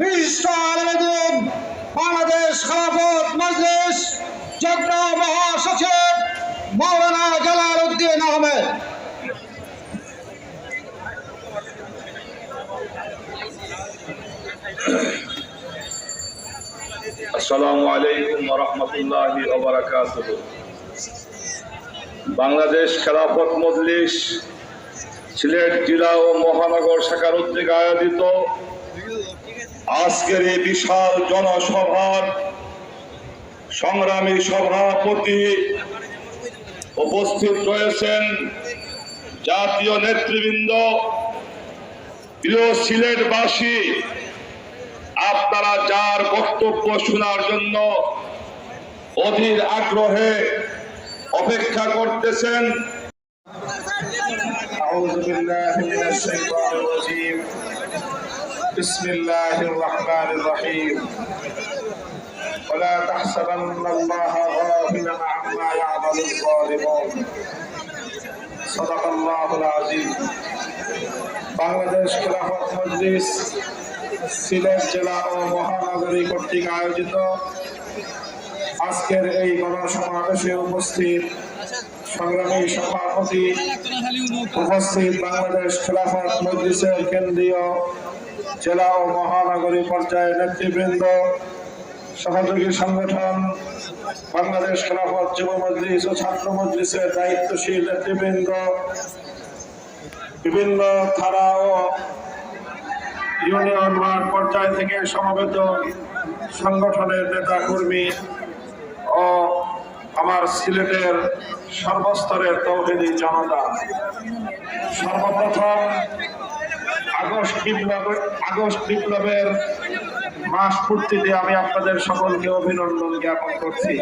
বিশিষ্ট আলমদিন বাংলাদেশ খেলাফত মজলিস যজ্ঞ মহাসচিব, মৌলানা জালাল উদ্দিন আহমেদ। আসসালামু আলাইকুম রহমতুল্লাহি বাংলাদেশ খেলাফত মজলিস সিলেট জেলা ও মহানগর শাখার উদ্যোগে আয়োজিত আজকের এই বিশাল জনসভার সংগ্রামী সভাপতি উপস্থিত রয়েছেন জাতীয় নেতৃবৃন্দ, প্রিয় সিলেটবাসী, আপনারা যার বক্তব্য শোনার জন্য অধীর আগ্রহে অপেক্ষা করতেছেন। أعوذ بالله من الشيطان الرجيم بسم الله الرحمن الرحيم ولا تحسبن الله غافلا عما يعمل الظالمون صدق الله العظيم বাংলাদেশ খেলাফত মজলিস সিলেট জেলা ও মহানগরী কর্তৃক আয়োজিত আজকের এই গণসমাবেশে উপস্থিত সভাপতি বাংলাদেশ কেন্দ্রীয় জেলা ও মহানগরী পর্যায়ে সহযোগী সংগঠন, বাংলাদেশ যুব ও ছাত্র দায়িত্বশীল নেতৃবৃন্দ, বিভিন্ন থানা ও ইউনিয়ন পর্যায় থেকে সমবেত সংগঠনের নেতা কর্মী আমার সিলেটের সর্বস্তরের তৌহিদি জনতা, সর্বপ্রথম আগস্ট বিপ্লব, আগস্ট বিপ্লবের মাস পূর্তিতে আমি আপনাদের সকলকে অভিনন্দন জ্ঞাপন করছি।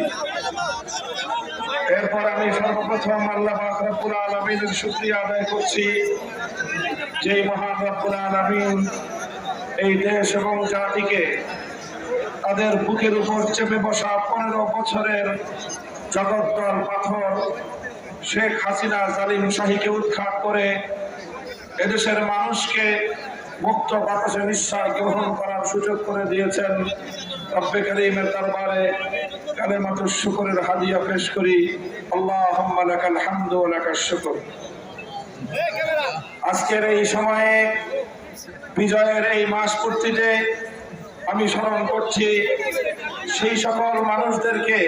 এরপর আমি সর্বপ্রথম আল্লাহ রব্বুল আলমিনের শুক্রিয়া আদায় করছি, যেই মহান রব্বুল আলমিন এই দেশ এবং জাতিকে তাদের বুকের উপর চেপে বসা পনেরো বছরের জগদ্দল পাথর শেখ হাসিনা জালিম শাহীকে উৎখাত করে এদেশের মানুষকে মুক্ত বাতাসে নিঃশ্বাস গ্রহণ করার সুযোগ করে দিয়েছেন শুকরের করি। আল্লাহ হামদু আজকের এই সময়ে, বিজয়ের এই মাস পূর্তিতে আমি স্মরণ করছি, সেই সকল মানুষদেরকে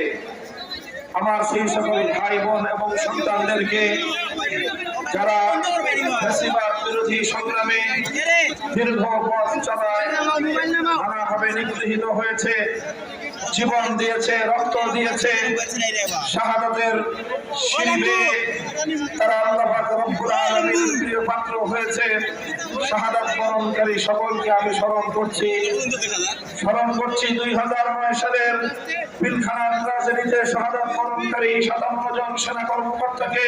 আমার সেই সকল ভাই বোন এবং সন্তানদেরকে যারা বিরোধী সংগ্রামে দীর্ঘ পথ চলায় নিগৃহীত হয়েছে, জীবন দিয়েছে, রক্ত দিয়েছে, শাহাদাতের শিল্পে তারা আল্লাহ রব্বুল প্রিয় পাত্র হয়েছে। শাহাদাত বরণকারী সকলকে আমি স্মরণ করছি। স্মরণ করছি দুই হাজার নয় সালের পিলখানার রাজনীতিতে শাহাদাত বরণকারী সাতান্ন জন সেনা কর্মকর্তাকে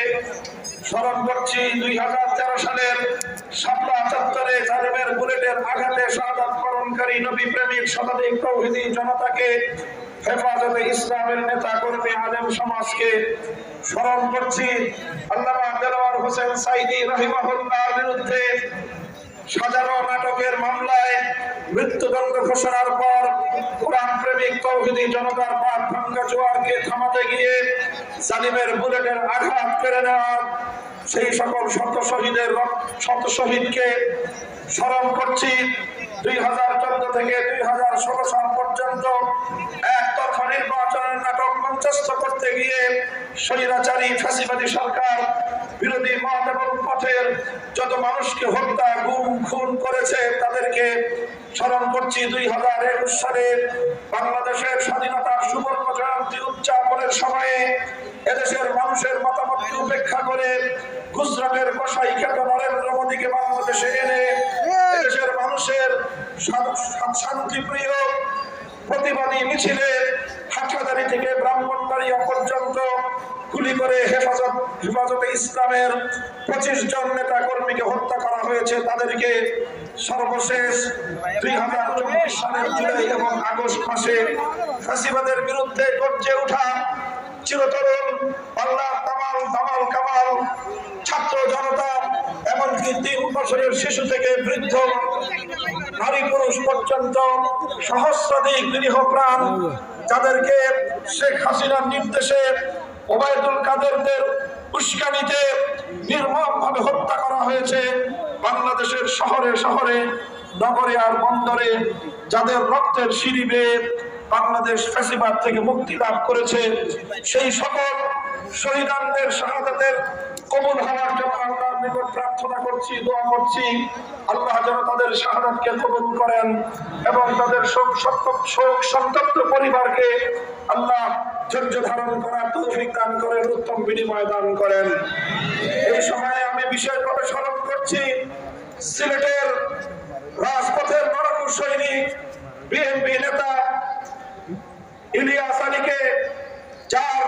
স্মরণ করছি, দুই হাজার তেরো সালের সাপলা চত্বরে জালিমের বুলেটের আঘাতে শাহাদাত বরণকারী নবী প্রেমিক শতাধিক তৌহিদি জনতাকে হেফাজতে ইসলামের নেতা কর্মী আলেম সমাজকে স্মরণ করছি। আল্লামা দেলোয়ার হোসেন সাইদি রহিমাহুল্লাহর বিরুদ্ধে সাজানো নাটকের মামলায় মৃত্যুদণ্ড ঘোষণার পর কোরআন প্রেমিক তৌহিদি জনতার পাক ভাঙ্গা জোয়ারকে থামাতে গিয়ে জালিমের বুলেটের আঘাত কেড়ে নেওয়া, সেই সকল শত শহীদের শত শহীদকে স্মরণ করছি। দুই হাজার চোদ্দ থেকে দুই হাজার ষোলো সাল পর্যন্ত এক তথা নির্বাচনের নাটক মঞ্চস্থ করতে গিয়ে স্বৈরাচারী, ফ্যাসিবাদী সরকার, বিরোধী মত এবং পথের যত মানুষকে হত্যা, গুম, খুন করেছে, তাদেরকে স্মরণ করছি দুই হাজার একুশ সালে বাংলাদেশের স্বাধীনতার সুবর্ণ জয়ন্তী উদযাপনের সময়ে এদেশের মানুষের মতামতকে উপেক্ষা করে গুজরাটের কসাই খ্যাত নরেন্দ্র মোদীকে বাংলাদেশে এনে এদেশের মানুষের শান্তিপ্রিয় প্রতিবাদী মিছিলে হাটহাজারি থেকে ব্রাহ্মণবাড়িয়া পর্যন্ত গুলি করে হেফাজত, হেফাজতে ইসলামের পঁচিশ জন নেতা কর্মীকে হত্যা করা হয়েছে তাদেরকে সর্বশেষ দুই হাজার চব্বিশ সালের জুলাই এবং আগস্ট মাসে ফাঁসিবাদের বিরুদ্ধে গর্জে ওঠা চিরতরুণ, আল্লাহ তামাল, দামাল, কামাল, ছাত্র জনতা, এমনকি তিন বছরের শিশু থেকে বৃদ্ধ, নারী পুরুষ পর্যন্ত সহস্রাধিক নিরীহ প্রাণ শেখ হাসিনার নির্দেশে ওবায়দুল কাদেরদের উস্কানিতে নির্মমভাবে হত্যা করা হয়েছে বাংলাদেশের শহরে শহরে, নগরে আর বন্দরে, যাদের রক্তের সিঁড়ি বাংলাদেশ ফ্যাসিবাদ থেকে মুক্তি লাভ করেছে। সেই সকল শহীদানদের, শাহাদাতের কবুল হওয়ার জন্য আল্লাহর নিকট প্রার্থনা করছি, দোয়া করছি। আল্লাহ যেন তাদের শাহাদাতকে কবুল করেন এবং তাদের শোক শোক সন্তপ্ত পরিবারকে আল্লাহ ধৈর্য ধারণ করার তৌফিক দান করেন, উত্তম বিনিময় দান করেন। এই সময়ে আমি বিশেষভাবে স্মরণ করছি সিলেটের রাজপথের নরকুশ সৈনিক, বিএনপি নেতা ইলিয়াস আলীকে যার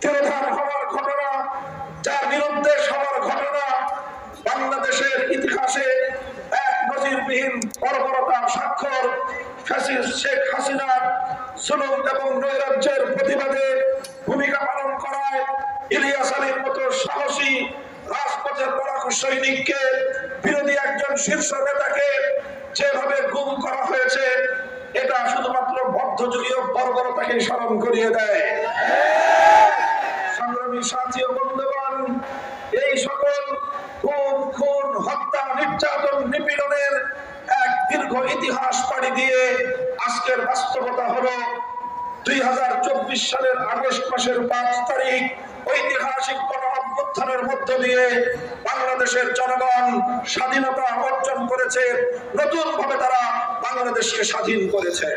তিরোধান হওয়ার ঘটনা যার নিরুদ্দেশ হওয়ার ঘটনা বাংলাদেশের ইতিহাসে এক নজিরবিহীন বর্বরতার স্বাক্ষর শেখ হাসিনার জুলুম এবং নৈরাজ্যের প্রতিবাদে ভূমিকা পালন করায় ইলিয়াস আলীর মতো সাহসী রাজপথের লড়াকু সৈনিককে বিরোধী একজন শীর্ষ নেতাকে যেভাবে গুম করা হয়েছে, এটা শুধুমাত্র মধ্যযুগীয় বর্বরতাকে স্মরণ করিয়ে দেয়। সংগ্রামী সাথী ও বন্ধুগণ, এই পাড়ি দিয়ে আজকের বাস্তবতা হলো দুই হাজার চব্বিশ সালের আগস্ট মাসের পাঁচ তারিখ, ঐতিহাসিক গণঅভ্যুত্থানের মধ্য দিয়ে বাংলাদেশের জনগণ স্বাধীনতা অর্জন করেছে নতুন ভাবে তারা বাংলাদেশকে স্বাধীন করেছে।